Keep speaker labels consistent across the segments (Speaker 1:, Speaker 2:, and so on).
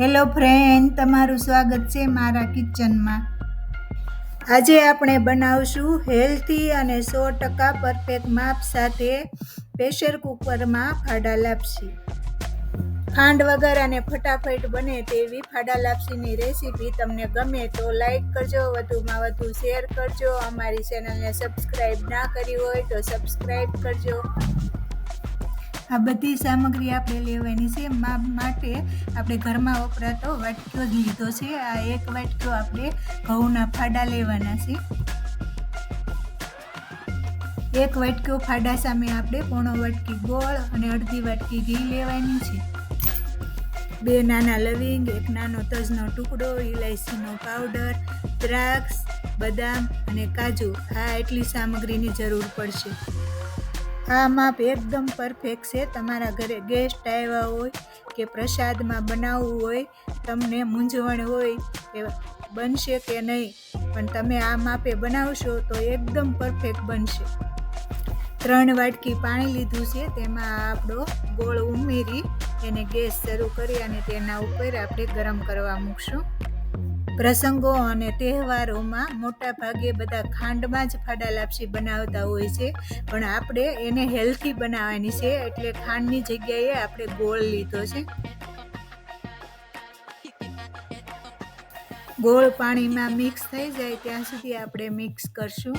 Speaker 1: Hello friend, તમારું સ્વાગત છે મારા કિચનમાં. આજે આપણે બનાવશું હેલ્ધી અને સો ટકા પરફેક્ટ માપ સાથે પ્રેશર કુકરમાં ફાડા લાપસી. ખાંડ વગર અને ફટાફટ બને તેવી ફાડા લાપસીની રેસીપી તમને ગમે તો લાઈક કરજો, વધુમાં વધુ શેર કરજો. અમારી ચેનલને સબસ્ક્રાઈબ ના કરી હોય તો સબસ્ક્રાઈબ કરજો. આ બધી સામગ્રી આપણે લેવાની છે. માટે આપણે ઘરમાં વપરાતો વાટક્યો જ લીધો છે. આ એક વાટક્યો આપણે ઘઉંના ફાડા લેવાના છે. એક વાટક્યો ફાડા સામે આપણે પોણો વાટકી ગોળ અને અડધી વાટકી ઘી લેવાની છે. બે નાના લવિંગ, એક નાનો તજનો ટુકડો ઇલાયચીનો પાવડર, દ્રાક્ષ, બદામ અને કાજુ. આ એટલી સામગ્રીની જરૂર પડશે. આ માપ એકદમ પરફેક્ટ છે. તમારા ઘરે ગેસ્ટ આવ્યા હોય કે પ્રસાદમાં બનાવવું હોય, તમને મૂંઝવણ હોય કે બનશે કે નહીં, પણ તમે આ માપે બનાવશો તો એકદમ પરફેક્ટ બનશે. ત્રણ વાટકી પાણી લીધું છે. તેમાં આપણો ગોળ ઉમેરી એને ગેસ શરૂ કરી અને તેના ઉપર આપણે ગરમ કરવા મૂકશું. પ્રસંગો અને તહેવારોમાં મોટા ભાગે બધા ખાંડમાં જ ફાડા લાપસી બનાવતા હોય છે. પણ આપણે એને હેલ્થી બનાવવાની છે એટલે ખાંડની જગ્યાએ આપણે ગોળ લીધો છે. ગોળ પાણીમાં મિક્સ થઈ જાય ત્યાં સુધી આપણે મિક્સ કરશું.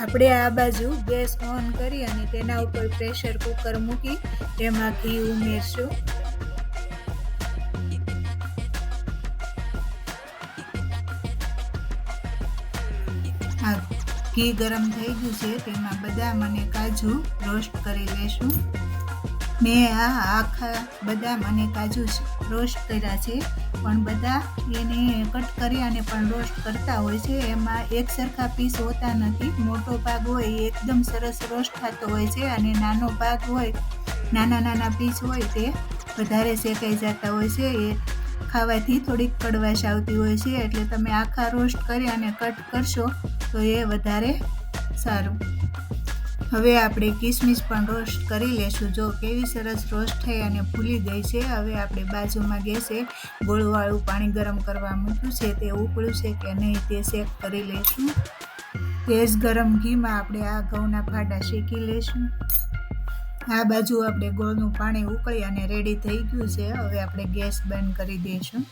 Speaker 1: આપણે આ બાજુ ગેસ ઓન કરી અને તેના ઉપર પ્રેશર કુકર મૂકી તેમાં ઘી ઉમેરશું. ઘી ગરમ થઈ ગયું છે, તેમાં બદામ અને કાજુ રોસ્ટ કરી લેશું. મેં આ આખા બદામ અને કાજુ રોસ્ટ કર્યા છે. પણ બધા એને કટ કરી અને પણ રોસ્ટ કરતા હોય છે. એમાં એક સરખા પીસ હોતા નથી. મોટો ભાગ હોય એ એકદમ સરસ રોસ્ટ થતો હોય છે અને નાનો ભાગ હોય, નાના નાના પીસ હોય તે વધારે શેકાઈ જતા હોય છે. એ ખાવાથી થોડીક કડવાશ આવતી હોય છે. એટલે તમે આખા રોસ્ટ કરી અને કટ કરશો તો એ વધારે સારું. હવે આપણે કિસમિસ પણ રોસ્ટ કરી લેશું. જો કેવી સરસ રોસ્ટ થઈ અને ફૂલી ગઈ છે, હવે આપણે બાજુમાં ગેસે ગોળવાળું પાણી ગરમ કરવા મૂક્યું છે. તે ઉકળ્યું છે કે નહીં તે શેક કરી લઈશું તેજ ગરમ ઘીમાં આપણે આ ઘઉંના ફાડા શેકી લઈશું આ બાજુ આપણે ગોળનું પાણી ઉકળી અને રેડી થઈ ગયું છે. હવે આપણે ગેસ બંધ કરી દઈશું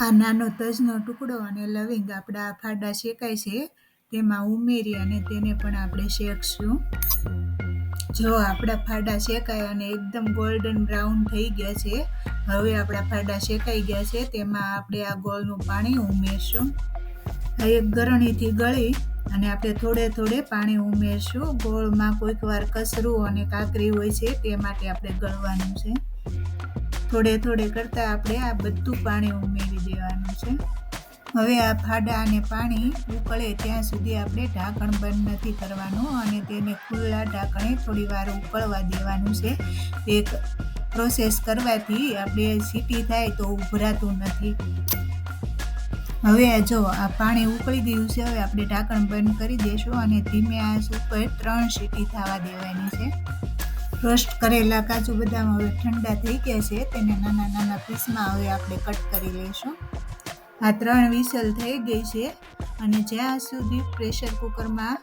Speaker 1: આ નાનો તજનો ટુકડો અને લવિંગ આપણા ફાડા શેકાય છે. તેમાં ઉમેરી અને તેને પણ આપણે શેકશું. જો આપણા ફાડા શેકાય અને એકદમ ગોલ્ડન બ્રાઉન થઈ ગયા છે, હવે આપણા ફાડા શેકાઈ ગયા છે, તેમાં આપણે આ ગોળનું પાણી ઉમેરશું. એક ગરણીથી ગળી અને આપણે થોડે થોડે પાણી ઉમેરશું. ગોળમાં કોઈક વાર કસરું અને કાકરી હોય છે, તે માટે આપણે ગળવાનું છે. થોડે થોડે કરતાં આપણે આ બધું પાણી ઉમેરી દેવાનું છે. હવે આ ફાડા અને પાણી ઉકળે ત્યાં સુધી આપણે ઢાંકણ બંધ નથી કરવાનું અને તેને ખુલ્લા ઢાંકણે થોડીવાર ઉકળવા દેવાનું છે. એક પ્રોસેસ કરવાથી આપણે સીટી થાય તો ઉભરાતું નથી. હવે જો, આ પાણી ઉકળી ગયું છે, હવે આપણે ઢાંકણ બંધ કરી દઈશું અને ધીમે આંચ ઉપર ત્રણ સીટી થવા દેવાની છે. રોસ્ટ કરેલા કાજુ બદામ હવે ઠંડા થઈ ગયા છે, તેને નાના નાના પીસમાં હવે આપણે કટ કરી લઈશું. આ ત્રણ વિસલ થઈ ગઈ છે અને જ્યાં સુધી પ્રેશર કુકરમાં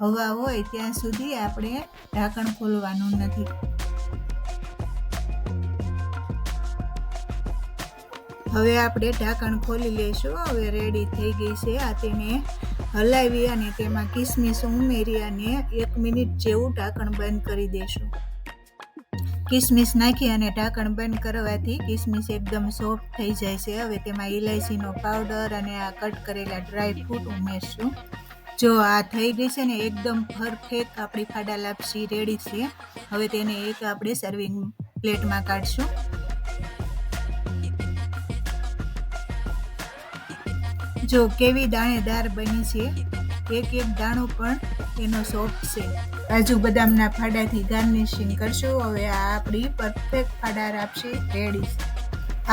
Speaker 1: હવા હોય ત્યાં સુધી આપણે ઢાંકણ ખોલવાનું નથી. હવે આપણે ઢાંકણ ખોલી લઈશું હવે રેડી થઈ ગઈ છે. આ તેને હલાવી અને તેમાં કિસમિસ ઉમેરી અને એક મિનિટ જેવું ઢાંકણ બંધ કરી દઈશું કિસમિસ નાખી અને ઢાંકણ બંધ કરવાથી કિસમિસ એકદમ સોફ્ટ થઈ જાય છે. હવે તેમાં ઇલાયચીનો પાવડર અને આ કટ કરેલા ડ્રાય ફ્રૂટ ઉમેરશું. જો આ થઈ ગઈ છે ને એકદમ પરફેક્ટ આપણી ફાડા લાપસી રેડી છે. હવે તેને એક આપણે સર્વિંગ પ્લેટમાં કાઢશું. જો કેવી દાણેદાર બની છે એક એક દાણો પણ એનો સોફ્ટ છે. કાજુ બદામના ફાડાથી ગાર્નિશિંગ કરશું, હવે આ આપણી પરફેક્ટ ફાડા લાપસી રેડી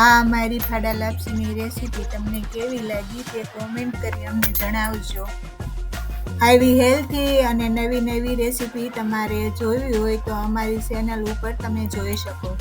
Speaker 1: આ અમારી ફાડા લાપસીની રેસીપી તમને કેવી લાગી તે કોમેન્ટ કરી અમને જણાવજો. આવી હેલ્થી અને નવી નવી રેસીપી તમારે જોવી હોય તો અમારી ચેનલ ઉપર તમે જોઈ શકો.